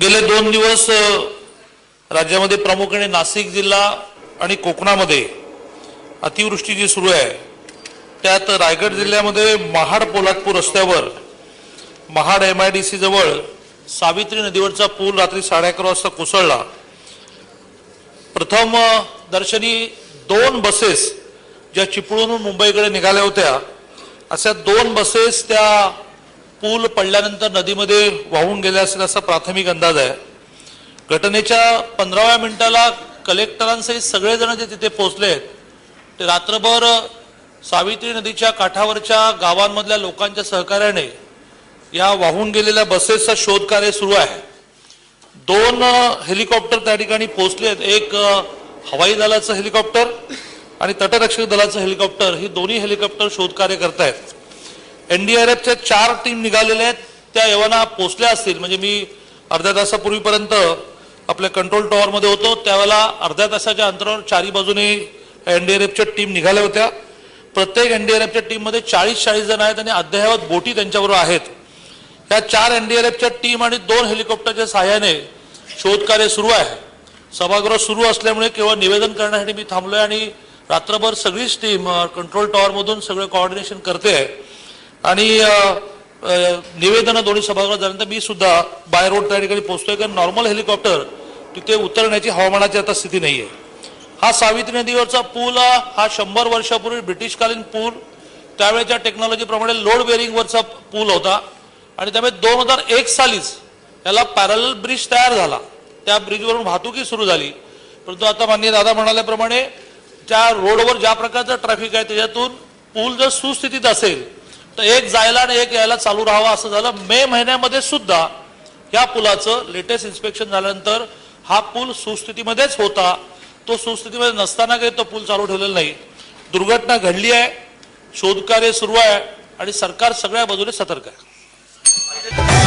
गेले दोन दिवस राज्यामध्ये प्रामुख्याने नाशिक जिल्हा आणि कोकणामध्ये अतिवृष्टी जी सुरू आहे त्यात रायगड जिल्ह्यामध्ये महाड पोलादपूर रस्त्यावर Mahad M I D C जवळ सावित्री नदीवरचा पूल रात्री साडे अकरा वाजता कोसळला. प्रथम दर्शनी दोन बसेस ज्या चिपळूनहून मुंबईकडे निघाल्या होत्या अशा दोन बसेस त्या पूल पडल्यानंतर नदीमध्ये वाहून गेले असेल असा प्राथमिक अंदाज आहे. घटनेच्या पंधराव्या मिनिटाला कलेक्टरांसहित सगळेजण जे तिथे पोहोचले आहेत ते रात्रभर सावित्री नदीच्या काठावरच्या गावांमधल्या लोकांच्या सहकार्याने या वाहून गेलेल्या बसेसचा शोध कार्य सुरू आहे. दोन हेलिकॉप्टर त्या ठिकाणी पोहोचले आहेत. एक हवाई दलाचं हेलिकॉप्टर आणि तटरक्षक दलाचं हेलिकॉप्टर. ही दोन्ही हेलिकॉप्टर शोधकार्य करतायत. एनडीआरएफच्या चार टीम निघालेल्या आहेत. त्या यवना पोचल्या असतील. म्हणजे मी अर्ध्या तासापूर्वीपर्यंत आपल्या कंट्रोल टॉवरमध्ये होतो. त्यावेळेला अर्ध्या तासाच्या अंतरावर चारी बाजूने एनडीआरएफच्या टीम निघाल्या होत्या. प्रत्येक एनडीआरएफच्या टीममध्ये चाळीस चाळीस जण आहेत आणि अद्ययावत बोटी त्यांच्याबरोबर आहेत. या चार एनडीआरएफच्या टीम आणि दोन हेलिकॉप्टरच्या सहाय्याने शोधकार्य सुरू आहे. सभागृह सुरू असल्यामुळे केवळ निवेदन करण्यासाठी मी थांबलोय आणि रात्रभर सगळीच टीम कंट्रोल टॉवरमधून सगळं कॉर्डिनेशन करते आहे. आणि निवेदन दोन्ही सभागृहात झाल्यानंतर मी सुद्धा बाय रोड त्या ठिकाणी पोहोचतोय. कारण नॉर्मल हेलिकॉप्टर तिथे उतरण्याची हवामानाची आता स्थिती नाही आहे हा सावित्री नदीवरचा पूल हा शंभर वर्षापूर्वी ब्रिटिशकालीन पूल. त्यावेळेच्या टेक्नॉलॉजीप्रमाणे लोड बेरिंगवरचा पूल होता. आणि त्यामुळे दोन हजार एक सालीच याला पॅरल ब्रिज तयार झाला. त्या ब्रिजवरून वाहतुकी सुरू झाली. परंतु आता माननीय दादा म्हणाल्याप्रमाणे त्या रोडवर ज्या प्रकारचं ट्रॅफिक आहे त्याच्यातून पूल जर सुस्थितीत असेल तर एक जायला आणि एक यायला चालू राहावा असं झालं. मे महिन्यामध्ये सुद्धा या पुलाचं लेटेस्ट इन्स्पेक्शन झाल्यानंतर हा पूल सुस्थितीमध्येच होता. तो सुस्थितीमध्ये नसताना काही तो पूल चालू ठेवलेला नाही. दुर्घटना घडली आहे शोधकार्य सुरू आहे आणि सरकार सगळ्या बाजूने सतर्क आहे.